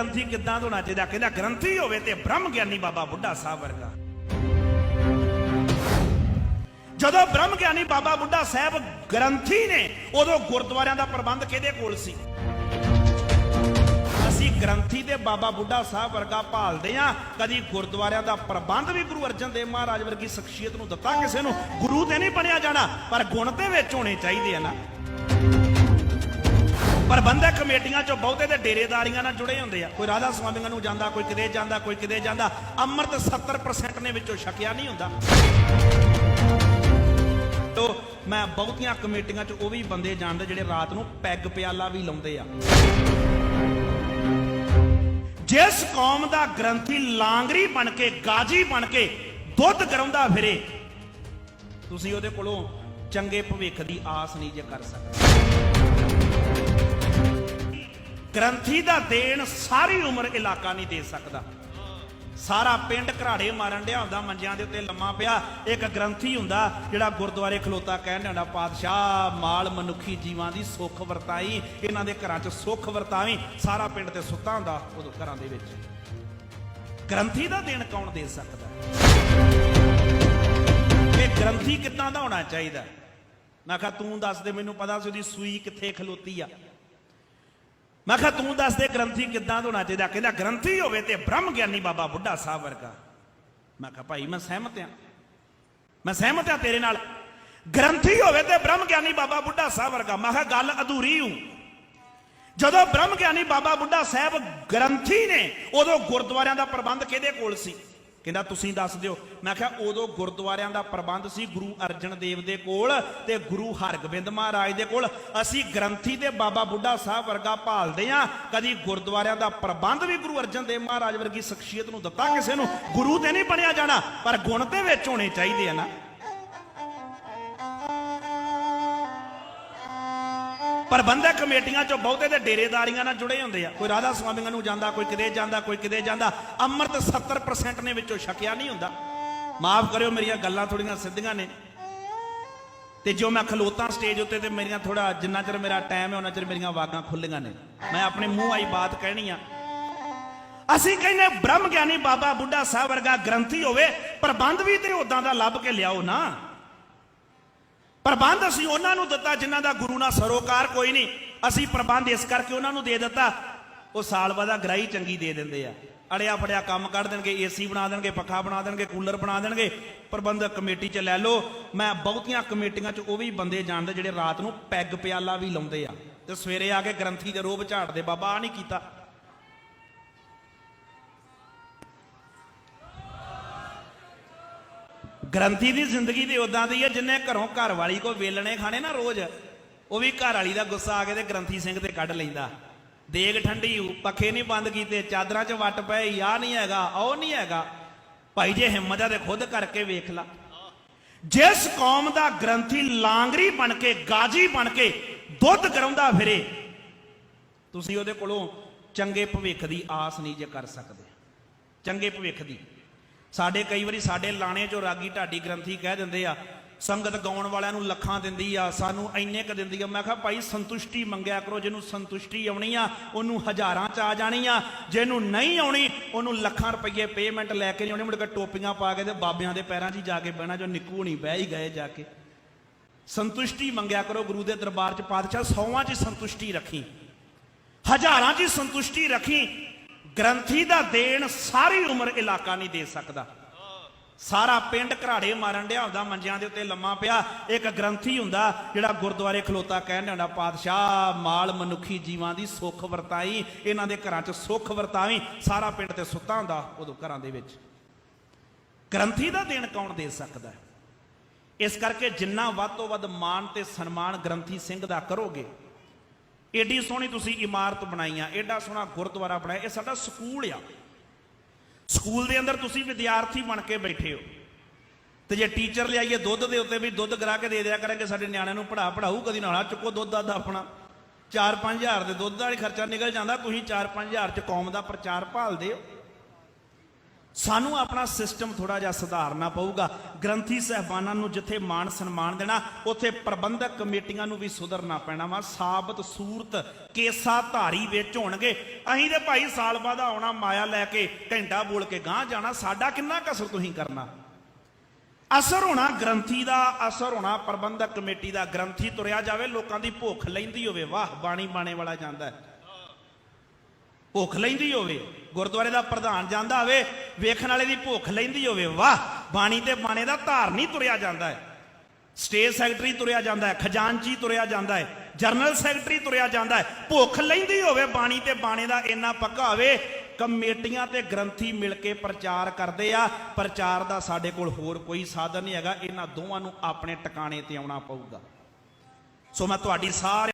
ਗ੍ਰੰਥੀ ਕਿੱਦਾਂ ਹੋਣਾ ਚਾਹੀਦਾ? ਕਹਿੰਦਾ ਗ੍ਰੰਥੀ ਹੋਵੇ ਤੇ ਬ੍ਰਹਮ ਗਿਆਨੀ ਬਾਬਾ ਬੁੱਢਾ ਸਾਹਿਬ ਵਰਗਾ। ਜਦੋਂ ਬ੍ਰਹਮ ਗਿਆਨੀ ਬਾਬਾ ਬੁੱਢਾ ਸਾਹਿਬ ਗ੍ਰੰਥੀ ਨੇ, ਉਦੋਂ ਗੁਰਦੁਆਰਿਆਂ ਦਾ ਪ੍ਰਬੰਧ ਕਿਹਦੇ ਕੋਲ ਸੀ? ਅਸੀਂ ਗ੍ਰੰਥੀ ਤੇ ਬਾਬਾ ਬੁੱਢਾ ਸਾਹਿਬ ਵਰਗਾ ਭਾਲਦੇ ਆ ਕਦੀ ਗੁਰਦੁਆਰਿਆਂ ਦਾ ਪ੍ਰਬੰਧ ਵੀ ਗੁਰੂ ਅਰਜਨ ਦੇਵ ਮਹਾਰਾਜ ਵਰਗੀ ਸ਼ਖਸੀਅਤ ਨੂੰ ਦਿੱਤਾ ਕਿਸੇ ਨੂੰ? ਗੁਰੂ ਤੇ ਨਹੀਂ ਬਣਿਆ ਜਾਣਾ, ਪਰ ਗੁਣ ਤੇ ਵਿੱਚ ਹੋਣੇ ਚਾਹੀਦੇ ਆ ਨਾ। ਪ੍ਰਬੰਧਕ ਕਮੇਟੀਆਂ ਚੋਂ ਬਹੁਤੇ ਤੇ ਡੇਰੇਦਾਰੀਆਂ ਨਾਲ ਜੁੜੇ ਹੁੰਦੇ ਆ। ਕੋਈ ਰਾਧਾ ਸਵਾਮੀਆਂ ਨੂੰ ਜਾਂਦਾ, ਕੋਈ ਕਿਤੇ ਜਾਂਦਾ, ਕੋਈ ਕਿਤੇ ਜਾਂਦਾ, ਅੰਮ੍ਰਿਤ 70% ਨੇ ਵਿੱਚੋਂ ਛਕਿਆ ਨਹੀਂ ਹੁੰਦਾ। ਤੋ ਮੈਂ ਬਹੁਤੀਆਂ ਕਮੇਟੀਆਂ 'ਚ ਉਹ ਵੀ ਬੰਦੇ ਜਾਣਦੇ ਜਿਹੜੇ ਰਾਤ ਨੂੰ ਪੈਗ ਪਿਆਲਾ ਵੀ ਲਾਉਂਦੇ ਆ। ਜਿਸ ਕੌਮ ਦਾ ਗ੍ਰੰਥੀ ਲਾਂਗਰੀ ਬਣ ਕੇ, ਗਾਜੀ ਬਣ ਕੇ ਦੁੱਧ ਗਰਾਉਂਦਾ ਫਿਰੇ, ਤੁਸੀਂ ਉਹਦੇ ਕੋਲੋਂ ਚੰਗੇ ਭਵਿੱਖ ਦੀ ਆਸ ਨਹੀਂ ਜੇ ਕਰ ਸਕਦੇ। ਗ੍ਰੰਥੀ ਦਾ ਦੇਣ ਸਾਰੀ ਉਮਰ ਇਲਾਕਾ ਨਹੀਂ ਦੇ ਸਕਦਾ। ਸਾਰਾ ਪਿੰਡ ਘਰਾੜੇ ਮਾਰਨ ਡਿਆ ਹੁੰਦਾ, ਮੰਜਿਆਂ ਦੇ ਉੱਤੇ ਲੰਮਾ ਪਿਆ। ਇੱਕ ਗ੍ਰੰਥੀ ਹੁੰਦਾ, ਜਿਹੜਾ ਗੁਰਦੁਆਰੇ ਖਲੋਤਾ ਕਹਿਣ ਹੁੰਦਾ, ਪਾਤਸ਼ਾਹ, ਮਾਲ ਮਨੁੱਖੀ ਜੀਵਾਂ ਦੀ ਸੁੱਖ ਵਰਤਾਈ। ਇਹਨਾਂ ਦੇ ਘਰਾਂ 'ਚ ਸੁੱਖ ਵਰਤਾਵੀ। ਸਾਰਾ ਪਿੰਡ ਤੇ ਸੁੱਤਾ ਹੁੰਦਾ ਉਦੋਂ ਘਰਾਂ ਦੇ ਵਿੱਚ। ਗ੍ਰੰਥੀ ਦਾ ਦੇਣ ਕੌਣ ਦੇ ਸਕਦਾ? ਇਹ ਗ੍ਰੰਥੀ ਕਿੱਦਾਂ ਦਾ ਹੋਣਾ ਚਾਹੀਦਾ? ਮੈਂ ਕਿਹਾ, ਤੂੰ ਦੱਸ ਦੇ, ਮੈਨੂੰ ਪਤਾ ਸੀ ਉਹਦੀ ਸੂਈ ਕਿੱਥੇ ਖਲੋਤੀ ਆ। ਮੈਂ ਕਿਹਾ, ਤੂੰ ਦੱਸ ਦੇ ਗ੍ਰੰਥੀ ਕਿੱਦਾਂ ਦਾ ਹੋਣਾ ਚਾਹੀਦਾ? ਕਹਿੰਦਾ, ਗ੍ਰੰਥੀ ਹੋਵੇ ਤੇ ਬ੍ਰਹਮ ਗਿਆਨੀ ਬਾਬਾ ਬੁੱਢਾ ਸਾਹਿਬ ਵਰਗਾ। ਮੈਂ ਕਿਹਾ, ਭਾਈ, ਮੈਂ ਸਹਿਮਤ ਹਾਂ। ਮੈਂ ਸਹਿਮਤ ਹਾਂ ਤੇਰੇ ਨਾਲ। ਗ੍ਰੰਥੀ ਹੋਵੇ ਤੇ ਬ੍ਰਹਮ ਗਿਆਨੀ ਬਾਬਾ ਬੁੱਢਾ ਸਾਹਿਬ ਵਰਗਾ। ਮੈਂ ਕਿਹਾ, ਗੱਲ ਅਧੂਰੀ ਹੂੰ। ਜਦੋਂ ਬ੍ਰਹਮ ਗਿਆਨੀ ਬਾਬਾ ਬੁੱਢਾ ਸਾਹਿਬ ਗ੍ਰੰਥੀ ਨੇ, ਉਦੋਂ ਗੁਰਦੁਆਰਿਆਂ ਦਾ ਪ੍ਰਬੰਧ ਕਿਹਦੇ ਕੋਲ ਸੀ? ਕਹਿੰਦਾ, ਤੁਸੀਂ ਦੱਸ ਦਿਓ। ਮੈਂ ਕਿਹਾ, ਉਦੋਂ ਗੁਰਦੁਆਰਿਆਂ ਦਾ ਪ੍ਰਬੰਧ ਸੀ ਗੁਰੂ ਅਰਜਨ ਦੇਵ ਦੇ ਕੋਲ ਤੇ ਗੁਰੂ ਹਰਗੋਬਿੰਦ ਮਹਾਰਾਜ ਦੇ ਕੋਲ। ਅਸੀਂ ਗ੍ਰੰਥੀ ਤੇ ਬਾਬਾ ਬੁੱਢਾ ਸਾਹਿਬ ਵਰਗਾ ਭਾਲਦੇ ਆ ਕਦੀ ਗੁਰਦੁਆਰਿਆਂ ਦਾ ਪ੍ਰਬੰਧ ਵੀ ਗੁਰੂ ਅਰਜਨ ਦੇਵ ਮਹਾਰਾਜ ਵਰਗੀ ਸ਼ਖਸੀਅਤ ਨੂੰ ਦਿੱਤਾ ਕਿਸੇ ਨੂੰ? ਗੁਰੂ ਤੇ ਨਹੀਂ ਬਣਿਆ ਜਾਣਾ, ਪਰ ਗੁਣ ਤੇ ਵਿੱਚ ਹੋਣੇ ਚਾਹੀਦੇ ਆ ਨਾ। ਪ੍ਰਬੰਧਕ ਕਮੇਟੀਆਂ ਚੋਂ ਬਹੁਤੇ ਤੇ ਡੇਰੇਦਾਰੀਆਂ ਨਾਲ ਜੁੜੇ ਹੁੰਦੇ ਆ। ਕੋਈ ਰਾਧਾ ਸਵਾਮੀਆਂ ਨੂੰ ਜਾਂਦਾ, ਕੋਈ ਕਿਤੇ ਜਾਂਦਾ, ਕੋਈ ਕਿਤੇ ਜਾਂਦਾ, ਅੰਮ੍ਰਿਤ 70% ਨੇ ਵਿੱਚੋਂ ਛਕਿਆ ਨਹੀਂ ਹੁੰਦਾ। ਮਾਫ ਕਰਿਓ, ਮੇਰੀਆਂ ਗੱਲਾਂ ਥੋੜੀਆਂ ਸਿੱਧੀਆਂ ਨੇ। ਤੇ ਜੋ ਮੈਂ ਖਲੋਤਾ ਸਟੇਜ ਉੱਤੇ ਤੇ ਮੇਰੀਆਂ ਥੋੜਾ ਜਿੰਨਾ ਚਿਰ ਮੇਰਾ ਟਾਈਮ ਹੈ, ਉਹਨਾਂ ਚਿਰ ਮੇਰੀਆਂ ਵਾਗਾਂ ਖੁੱਲੀਆਂ ਨੇ। ਮੈਂ ਆਪਣੇ ਮੂੰਹ ਆਈ ਬਾਤ ਕਹਿਣੀ ਆ। ਅਸੀਂ ਕਹਿੰਦੇ ਬ੍ਰਹਮ ਗਿਆਨੀ ਬਾਬਾ ਬੁੱਢਾ ਸਾਹਿਬ ਵਰਗਾ ਗ੍ਰੰਥੀ ਹੋਵੇ, ਪ੍ਰਬੰਧ ਵੀ ਤੇ ਉਦਾਂ ਦਾ ਲੱਭ ਕੇ ਲਿਆਓ ਨਾ। ਪ੍ਰਬੰਧ ਅਸੀਂ ਉਹਨਾਂ ਨੂੰ ਦਿੱਤਾ ਜਿਨ੍ਹਾਂ ਦਾ ਗੁਰੂ ਨਾਲ ਸਰੋਕਾਰ ਕੋਈ ਨਹੀਂ। ਅਸੀਂ ਪ੍ਰਬੰਧ ਇਸ ਕਰਕੇ ਉਹਨਾਂ ਨੂੰ ਦੇ ਦਿੱਤਾ। ਉਹ ਸਾਲ ਬਾਅਦ ਗ੍ਰਾਈ ਚੰਗੀ ਦੇ ਦਿੰਦੇ ਆ। ਅੜਿਆ ਫੜਿਆ ਕੰਮ ਕੱਢ ਦੇਣਗੇ ਏਸੀ ਬਣਾ ਦੇਣਗੇ, ਪੱਖਾ ਬਣਾ ਦੇਣਗੇ, ਕੂਲਰ ਬਣਾ ਦੇਣਗੇ। ਪ੍ਰਬੰਧਕ ਕਮੇਟੀ 'ਚ ਲੈ ਲਓ। ਮੈਂ ਬਹੁਤੀਆਂ ਕਮੇਟੀਆਂ 'ਚ ਉਹ ਵੀ ਬੰਦੇ ਜਾਣਦੇ ਜਿਹੜੇ ਰਾਤ ਨੂੰ ਪੈਗ ਪਿਆਲਾ ਵੀ ਲਾਉਂਦੇ ਆ। ਤੇ ਸਵੇਰੇ ਆ ਕੇ ਗ੍ਰੰਥੀ ਦੇ ਰੋਬ ਝਾੜਦੇ, ਬਾਬਾ ਆ ਨਹੀਂ ਕੀਤਾ। ਗ੍ਰੰਥੀ ਦੀ ਜ਼ਿੰਦਗੀ ਤੇ ਉਦਾਂ ਦੀ ਹੈ ਜਿੰਨੇ ਘਰੋਂ ਘਰ ਵਾਲੀ ਕੋ ਵੇਲਣੇ ਖਾਣੇ ਨਾ ਰੋਜ਼, ਉਹ ਵੀ ਘਰ ਵਾਲੀ ਦਾ ਗੁੱਸਾ ਆ ਕੇ ਤੇ ਗ੍ਰੰਥੀ ਸਿੰਘ ਤੇ ਕੱਢ ਲੈਂਦਾ। ਦੇਗ ਠੰਡੀ ਪੱਖੇ ਨਹੀਂ ਬੰਦ ਕੀਤੇ, ਚਾਦਰਾਂ 'ਚ ਵੱਟ ਪਏ ਆ ਨਹੀਂ ਹੈਗਾ, ਉਹ ਨਹੀਂ ਹੈਗਾ। ਭਾਈ ਜੇ ਹਿੰਮਤ ਹੈ ਤੇ ਖੁਦ ਕਰਕੇ ਵੇਖ ਲਾ। ਜਿਸ ਕੌਮ ਦਾ ਗ੍ਰੰਥੀ ਲਾਂਗਰੀ ਬਣ ਕੇ, ਗਾਜੀ ਬਣ ਕੇ ਦੁੱਧ ਕਰਾਉਂਦਾ ਫਿਰੇ, ਤੁਸੀਂ ਉਹਦੇ ਕੋਲੋਂ ਚੰਗੇ ਭਵਿੱਖ ਦੀ ਆਸ ਨਹੀਂ ਜੇ ਕਰ ਸਕਦੇ। ਚੰਗੇ ਭਵਿੱਖ ਦੀ। ਸਾਡੇ ਕਈ ਵਾਰੀ ਸਾਡੇ ਲਾਣੇ ਚੋਂ ਰਾਗੀ ਢਾਡੀ ਗ੍ਰੰਥੀ ਕਹਿ ਦਿੰਦੇ ਆ, ਸੰਗਤ ਗਾਉਣ ਵਾਲਿਆਂ ਨੂੰ ਲੱਖਾਂ ਦਿੰਦੀ ਆ, ਸਾਨੂੰ ਇੰਨੇ ਕ ਦਿੰਦੀ ਆ। ਮੈਂ ਕਿਹਾ ਭਾਈ ਸੰਤੁਸ਼ਟੀ ਮੰਗਿਆ ਕਰੋ, ਜਿਹਨੂੰ ਸੰਤੁਸ਼ਟੀ ਆਉਣੀ ਆ, ਉਹਨੂੰ ਹਜ਼ਾਰਾਂ ਚ ਆ ਜਾਣੀ ਆ, ਜਿਹਨੂੰ ਨਹੀਂ ਆਉਣੀ, ਉਹਨੂੰ ਲੱਖਾਂ ਰੁਪਏ ਪੇਮੈਂਟ ਲੈ ਕੇ ਨਹੀਂ ਆਉਣੀ, ਮੁੜ ਕੇ ਟੋਪੀਆਂ ਪਾ ਕੇ ਤੇ ਬਾਬਿਆਂ ਦੇ ਪੈਰਾਂ 'ਚ ਹੀ ਜਾ ਕੇ ਬਹਿਣਾ, ਜੋ ਨਿੱਕੂ ਨਹੀਂ ਬਹਿ ਹੀ ਗਏ ਜਾ ਕੇ। ਸੰਤੁਸ਼ਟੀ ਮੰਗਿਆ ਕਰੋ, ਗੁਰੂ ਦੇ ਦਰਬਾਰ 'ਚ ਪਾਤਸ਼ਾਹ ਸੌਵਾਂ 'ਚ ਸੰਤੁਸ਼ਟੀ ਰੱਖੀ। ਹਜ਼ਾਰਾਂ 'ਚ ਸੰਤੁਸ਼ਟੀ ਰੱਖੀ ਗ੍ਰੰਥੀ ਦਾ ਦੇਣ ਸਾਰੀ ਉਮਰ ਇਲਾਕਾ ਨਹੀਂ ਦੇ ਸਕਦਾ। ਸਾਰਾ ਪਿੰਡ ਘਰਾੜੇ ਮਾਰਨ ਡਿਆ ਹੁੰਦਾ, ਮੰਜਿਆਂ ਦੇ ਉੱਤੇ ਲੰਮਾ ਪਿਆ। ਇੱਕ ਗ੍ਰੰਥੀ ਹੁੰਦਾ ਜਿਹੜਾ ਗੁਰਦੁਆਰੇ ਖਲੋਤਾ ਕਹਿਣ ਹੁੰਦਾ, ਪਾਤਸ਼ਾਹ, ਮਾਲ ਮਨੁੱਖੀ ਜੀਵਾਂ ਦੀ ਸੁੱਖ ਵਰਤਾਈ, ਇਹਨਾਂ ਦੇ ਘਰਾਂ 'ਚ ਸੁੱਖ ਵਰਤਾਵੀਂ। ਸਾਰਾ ਪਿੰਡ ਤੇ ਸੁੱਤਾ ਹੁੰਦਾ ਉਦੋਂ ਘਰਾਂ ਦੇ ਵਿੱਚ। ਗ੍ਰੰਥੀ ਦਾ ਦੇਣ ਕੌਣ ਦੇ ਸਕਦਾ? ਇਸ ਕਰਕੇ ਜਿੰਨਾ ਵੱਧ ਤੋਂ ਵੱਧ ਮਾਣ ਤੇ ਸਨਮਾਨ ਗ੍ਰੰਥੀ ਸਿੰਘ ਦਾ ਕਰੋਗੇ ਏਡੀ ਸੋਹਣੀ ਤੁਸੀਂ ਇਮਾਰਤ ਬਣਾਈ ਆ ਏਡਾ ਸੋਹਣਾ ਗੁਰਦੁਆਰਾ ਬਣਾਇਆ, ਇਹ ਸਾਡਾ ਸਕੂਲ ਆ। ਸਕੂਲ ਦੇ ਅੰਦਰ ਤੁਸੀਂ ਵਿਦਿਆਰਥੀ ਬਣ ਕੇ ਬੈਠੇ ਹੋ। ਤੇ ਜੇ ਟੀਚਰ ਲਿਆਈਏ ਦੁੱਧ ਦੇ ਉੱਤੇ ਵੀ ਦੁੱਧ ਗਰਾ ਕੇ ਦੇ ਦਿਆ ਕਰਾਂਗੇ, ਸਾਡੇ ਨਿਆਣਿਆਂ ਨੂੰ ਪੜਾ ਪੜਾਊ ਕਦੀ ਨਾਲਾ ਚੁੱਕੋ ਦੁੱਧ ਦਾ ਆਪਣਾ। 4-5000 ਦੇ ਦੁੱਧ ਦਾ ਹੀ ਖਰਚਾ ਨਿਕਲ ਜਾਂਦਾ, ਤੁਸੀਂ 4-5000 ਚ ਕੌਮ ਦਾ ਪ੍ਰਚਾਰ ਭਾਲਦੇ ਹੋ। ਸਾਨੂੰ ਆਪਣਾ ਸਿਸਟਮ ਥੋੜਾ ਜਿਹਾ ਸੁਧਾਰਨਾ ਪਊਗਾ। ਗ੍ਰੰਥੀ ਸਹਿਬਾਨਾਂ ਨੂੰ ਜਿੱਥੇ ਮਾਣ ਸਨਮਾਨ ਦੇਣਾ, ਉੱਥੇ ਪ੍ਰਬੰਧਕ ਕਮੇਟੀਆਂ ਨੂੰ ਵੀ ਸੁਧਰਨਾ ਪੈਣਾ ਵਾ। ਸਾਬਤ, ਸੂਰਤ, ਕੇਸਾ, ਧਾਰੀ ਵਿੱਚ ਹੋਣਗੇ। ਅਸੀਂ ਤੇ ਭਾਈ ਸਾਲ ਬਾਅਦ ਆਉਣਾ, ਮਾਇਆ ਲੈ ਕੇ ਘੰਟਾ ਬੋਲ ਕੇ ਗਾਂ ਜਾਣਾ। ਸਾਡਾ ਕਿੰਨਾ ਕਸਰ ਤੁਸੀਂ ਕਰਨਾ? ਅਸਰ ਹੋਣਾ ਗ੍ਰੰਥੀ ਦਾ, ਅਸਰ ਹੋਣਾ ਪ੍ਰਬੰਧਕ ਕਮੇਟੀ ਦਾ। ਗ੍ਰੰਥੀ ਤੁਰਿਆ ਜਾਵੇ, ਲੋਕਾਂ ਦੀ ਭੁੱਖ ਲੈਂਦੀ ਹੋਵੇ। ਵਾਹ, ਬਾਣੀ ਬਾਣੇ ਵਾਲਾ ਜਾਂਦਾ ਹੈ। ਭੁੱਖ ਲੈਂਦੀ ਹੋਵੇ, ਗੁਰਦੁਆਰੇ ਦਾ ਪ੍ਰਧਾਨ ਜਾਂਦਾ ਹੋਵੇ, ਵੇਖਣ ਵਾਲੇ ਦੀ ਭੁੱਖ ਲੈਂਦੀ ਹੋਵੇ, ਵਾਹ, ਬਾਣੀ ਤੇ ਬਾਣੇ ਦਾ ਧਾਰ ਤੁਰਿਆ ਜਾਂਦਾ ਹੈ। ਸਟੇਜ ਸੈਕਟਰੀ ਤੁਰਿਆ ਜਾਂਦਾ ਹੈ, ਖਜ਼ਾਨਚੀ ਤੁਰਿਆ ਜਾਂਦਾ ਹੈ, ਜਨਰਲ ਸੈਕਟਰੀ ਤੁਰਿਆ ਜਾਂਦਾ ਹੈ। ਭੁੱਖ ਲੈਂਦੀ ਹੋਵੇ, ਬਾਣੀ ਤੇ ਬਾਣੇ ਦਾ ਇੰਨਾ ਪੱਕਾ ਹੋਵੇ, ਕਮੇਟੀਆਂ ਤੇ ਗ੍ਰੰਥੀ ਮਿਲ ਕੇ ਪ੍ਰਚਾਰ ਕਰਦੇ ਆ, ਪ੍ਰਚਾਰ ਦਾ ਸਾਡੇ ਕੋਲ ਹੋਰ ਕੋਈ ਸਾਧਨ ਨਹੀਂ ਹੈਗਾ, ਇਹਨਾਂ ਦੋਵਾਂ ਨੂੰ ਆਪਣੇ ਟਿਕਾਣੇ ਤੇ ਆਉਣਾ ਪਊਗਾ। ਸੋ ਮੈਂ ਤੁਹਾਡੀ ਸਾਰੀ